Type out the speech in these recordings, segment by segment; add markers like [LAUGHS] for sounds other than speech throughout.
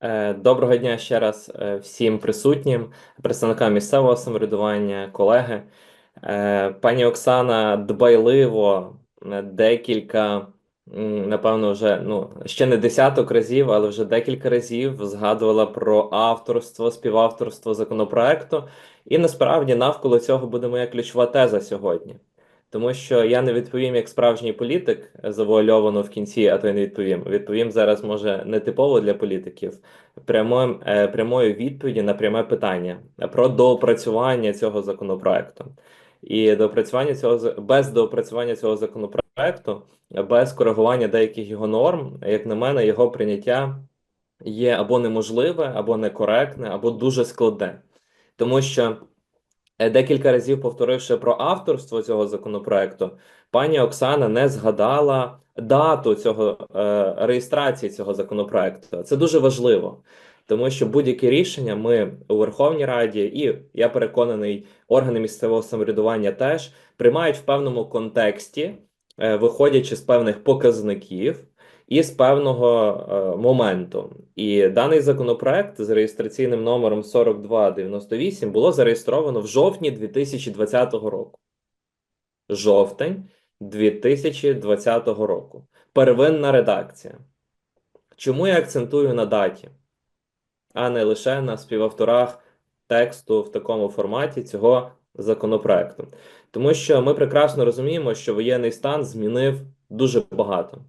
Е, Доброго дня ще раз е, всім присутнім, представникам місцевого самоврядування, колеги. Е, Пані Оксана дбайливо декілька, напевно, вже ну ще не десяток разів, але вже декілька разів згадувала про авторство, співавторство законопроекту. І насправді навколо цього буде моя ключова теза сьогодні. Тому що я не відповім як справжній політик, завуальовано в кінці, а то й не відповім. Відповім зараз, може, не типово для політиків, прямою, е, прямою відповіді на пряме питання про доопрацювання цього законопроекту. І доопрацювання цього без доопрацювання цього законопроекту, без коригування деяких його норм, як на мене, його прийняття є або неможливе, або некоректне, або дуже складне. Тому що декілька разів повторивши про авторство цього законопроекту, пані Оксана не згадала дату цього е, реєстрації цього законопроекту. Це дуже важливо, тому що будь-які рішення ми у Верховній Раді, і я переконаний, органи місцевого самоврядування теж приймають в певному контексті, е, виходячи з певних показників. І з певного е, моменту, і даний законопроект з реєстраційним номером 4298 було зареєстровано в жовтні 2020 року. Жовтень 2020 року. Первинна редакція. Чому я акцентую на даті, а не лише на співавторах тексту в такому форматі цього законопроекту? Тому що ми прекрасно розуміємо, що воєнний стан змінив дуже багато.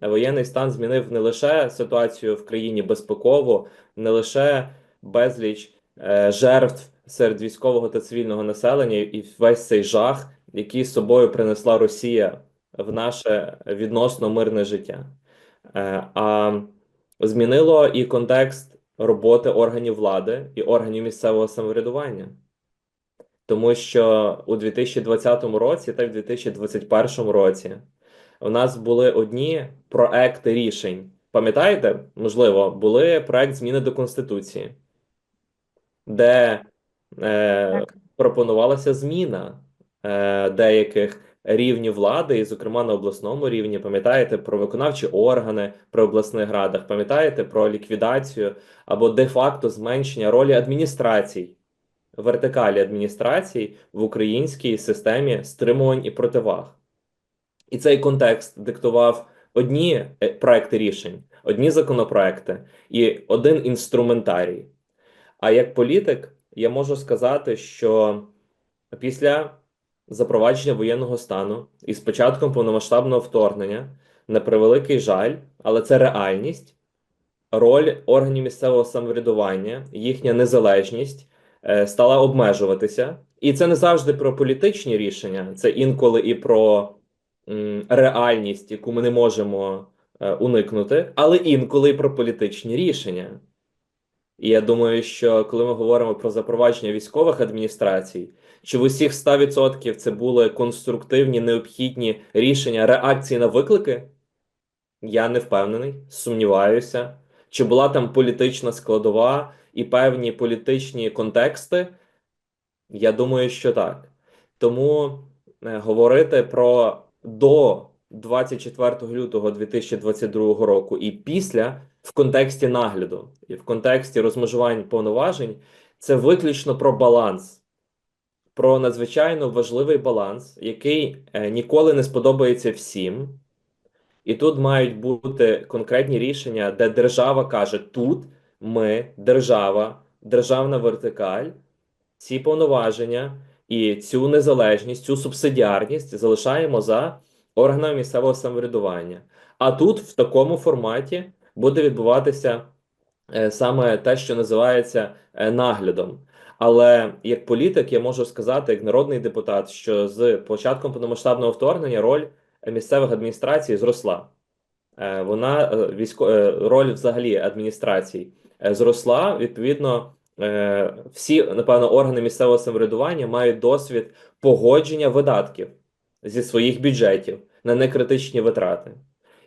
Воєнний стан змінив не лише ситуацію в країні безпекову, не лише безліч е, жертв серед військового та цивільного населення, і весь цей жах, який з собою принесла Росія в наше відносно мирне життя, е, а змінило і контекст роботи органів влади і органів місцевого самоврядування. Тому що у 2020 році та в 2021 році у нас були одні проекти рішень. Пам'ятаєте, можливо, були проект зміни до Конституції, де е, Так. пропонувалася зміна е, деяких рівнів влади, і, зокрема, на обласному рівні. Пам'ятаєте про виконавчі органи при обласних радах, пам'ятаєте про ліквідацію або де-факто зменшення ролі адміністрацій, вертикалі адміністрацій в українській системі стримувань і противаг. І цей контекст диктував одні е, проекти рішень, одні законопроекти і один інструментарій. А як політик, я можу сказати, що після запровадження воєнного стану і з початком повномасштабного вторгнення, на превеликий жаль, але це реальність, роль органів місцевого самоврядування, їхня незалежність е, стала обмежуватися. І це не завжди про політичні рішення, це інколи і про реальність, яку ми не можемо е, уникнути, але інколи і про політичні рішення. І я думаю, що коли ми говоримо про запровадження військових адміністрацій, чи в усіх 100% це були конструктивні необхідні рішення реакції на виклики? Я не впевнений, сумніваюся. Чи була там політична складова і певні політичні контексти? Я думаю, що так. Тому е, говорити про до 24 лютого 2022 року і після в контексті нагляду і в контексті розмежувань повноважень це виключно про баланс, про надзвичайно важливий баланс, який е, ніколи не сподобається всім. І тут мають бути конкретні рішення, де держава каже: тут ми, держава, державна вертикаль, ці повноваження і цю незалежність, цю субсидіарність залишаємо за органами місцевого самоврядування. А тут в такому форматі буде відбуватися е, саме те, що називається е, наглядом. Але як політик я можу сказати, як народний депутат, що з початком повномасштабного вторгнення роль місцевих адміністрацій зросла. Е, Вона військо роль взагалі адміністрацій зросла. Відповідно, всі напевно органи місцевого самоврядування мають досвід погодження видатків зі своїх бюджетів на некритичні витрати.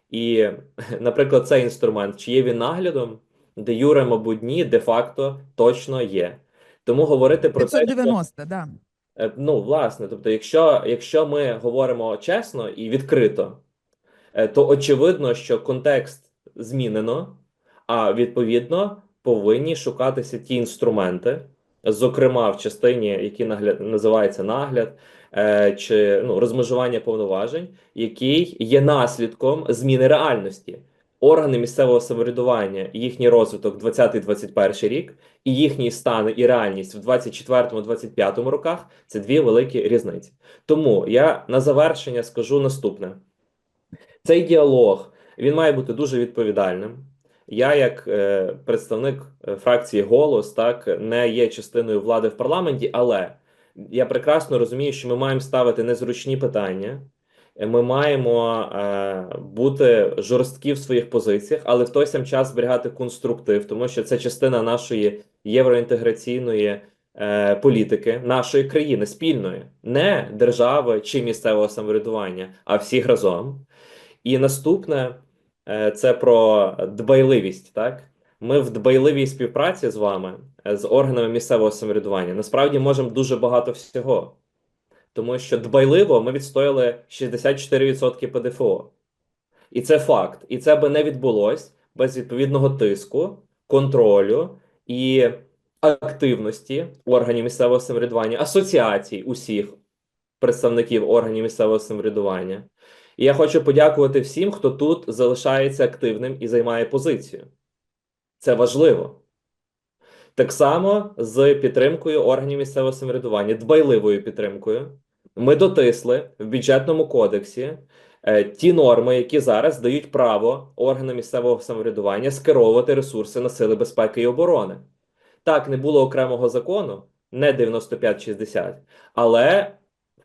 І, [LAUGHS] наприклад, цей інструмент, чи є він наглядом, де юре, мабуть, ні, де-факто точно є. Тому говорити про те, що 590, да. Е, Ну, власне, тобто, якщо, якщо ми говоримо чесно і відкрито, е, то очевидно, що контекст змінено, А відповідно повинні шукатися ті інструменти, зокрема в частині, які нагляд називається нагляд е, чи ну, розмежування повноважень, який є наслідком зміни реальності. Органи місцевого самоврядування, їхній розвиток 20-21 рік, і їхній стан і реальність в 24-25 роках це дві великі різниці. Тому я на завершення скажу наступне: цей діалог він має бути дуже відповідальним. Я, як е, представник е, фракції Голос, так не є частиною влади в парламенті, але я прекрасно розумію, що ми маємо ставити незручні питання. Е, Ми маємо е, бути жорсткі в своїх позиціях, але в той самий час зберігати конструктив, тому що це частина нашої євроінтеграційної е, політики, нашої країни спільної, не держави чи місцевого самоврядування, а всіх разом. І наступне це про дбайливість. Так, ми в дбайливій співпраці з вами, е, з органами місцевого самоврядування, насправді можемо дуже багато всього. Тому що дбайливо ми відстояли 64% ПДФО. І це факт. І це би не відбулось без відповідного тиску, контролю і активності органів місцевого самоврядування, асоціацій усіх представників органів місцевого самоврядування. І я хочу подякувати всім, хто тут залишається активним і займає позицію. Це важливо. Так само з підтримкою органів місцевого самоврядування, дбайливою підтримкою, ми дотисли в бюджетному кодексі е, ті норми, які зараз дають право органам місцевого самоврядування скеровувати ресурси на сили безпеки і оборони. Так, не було окремого закону, не 9560, але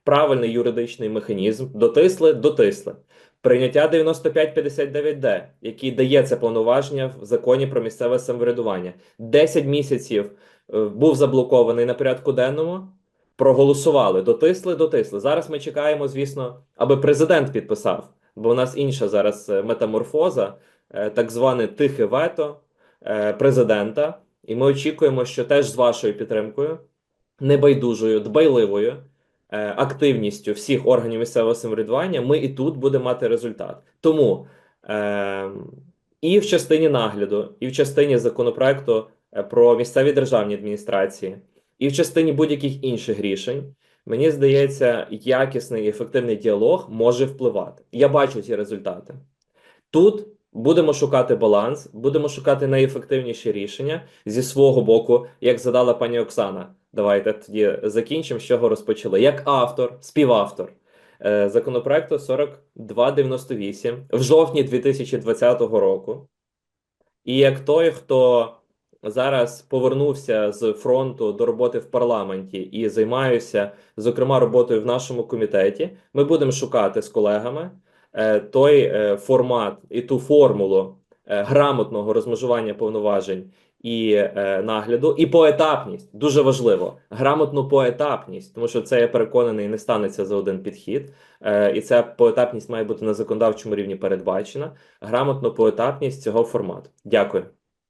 правильний юридичний механізм дотисли, дотисли. Прийняття 9559D, який дає це повноваження в законі про місцеве самоврядування. 10 місяців е, був заблокований на порядку денному. Проголосували, дотисли, дотисли. Зараз ми чекаємо, звісно, аби президент підписав, бо у нас інша зараз е, метаморфоза, е, так зване тихе вето президента. І ми очікуємо, що теж з вашою підтримкою, небайдужою, дбайливою активністю всіх органів місцевого самоврядування, ми і тут будемо мати результат. Тому е, і в частині нагляду, і в частині законопроекту е, про місцеві державні адміністрації, і в частині будь-яких інших рішень, мені здається, якісний і ефективний діалог може впливати. Я бачу ці результати. Тут будемо шукати баланс, будемо шукати найефективніші рішення зі свого боку, як задала пані Оксана. Давайте тоді закінчимо, з чого розпочали. Як автор, співавтор е, законопроекту 4298 в жовтні 2020 року. І як той, хто зараз повернувся з фронту до роботи в парламенті і займаюся, зокрема, роботою в нашому комітеті, ми будемо шукати з колегами е, той е, формат і ту формулу грамотного розмежування повноважень і е, нагляду, і поетапність дуже важливо. Грамотну поетапність, тому що це я переконаний, не станеться за один підхід, е, і ця поетапність має бути на законодавчому рівні передбачена. Грамотну поетапність цього формату. Дякую.